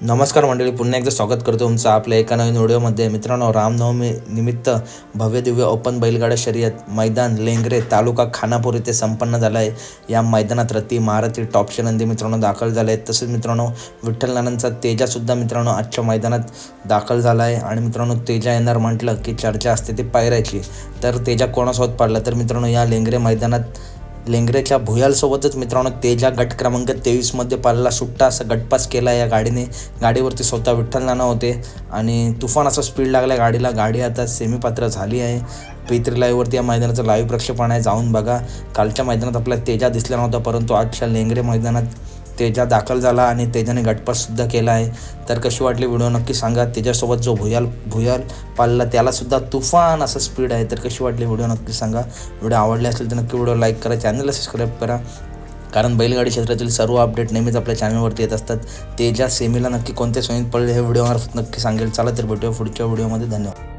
नमस्कार मंडळी पुन्हा एकदा स्वागत करतो तुमचं आपल्या एका नवीन व्हिडिओमध्ये. मित्रांनो रामनवमी निमित्त भव्य दिव्य ओपन बैलगाडा शर्यत मैदान लेंगरे तालुका खानापूर येथे संपन्न झालं आहे. या मैदानात रती महारथी टॉपचे नंदी मित्रांनो दाखल झाले आहेत. तसेच मित्रांनो विठ्ठल नानांचा तेजासुद्धा मित्रांनो आजच्या मैदानात दाखल झाला आहे. आणि मित्रांनो तेजा येणार म्हटलं की चर्चा असते ती पायऱ्याची. तर तेजा कोणासोबत पाडला? तर मित्रांनो या लेंगरे मैदानात लेंगरेच्या भुयालसोबतच मित्रांनो तेजा गट क्रमांक तेवीसमध्ये पालला सुट्टा असा गटपास केला या गाडीने. गाडीवरती स्वतः विठ्ठल नाना होते आणि तुफान असा स्पीड लागला गाडीला. गाडी आता सेमीपात्र झाली आहे. पेत्री लाईव्हवरती या मैदानाचं लाईव्ह प्रक्षेपण आहे. जाऊन बघा. कालच्या मैदानात आपल्या तेजा दिसला नव्हता परंतु आजच्या लेंगरे मैदानात तेजा दाखल झाला आणि तेजाने गटपाससुद्धा केला आहे तर कशी वाटली व्हिडिओ? नक्की सांगा. त्याच्यासोबत जो भुयाल भुयाल पालला त्यालासुद्धा तुफान असं स्पीड आहे. तर कशी वाटली व्हिडिओ? नक्की सांगा. व्हिडिओ आवडले असेल तर नक्की व्हिडिओ लाईक करा. चॅनलला सबस्क्राईब करा. कारण बैलगाडी क्षेत्रातील सर्व अपडेट नेहमीच आपल्या चॅनलवरती येत असतात. तेजा सेमीला नक्की कोणत्या श्रेणीत पडले हे व्हिडिओमार्फत नक्की सांगेल. चला तर भेटूया पुढच्या व्हिडिओमध्ये. धन्यवाद.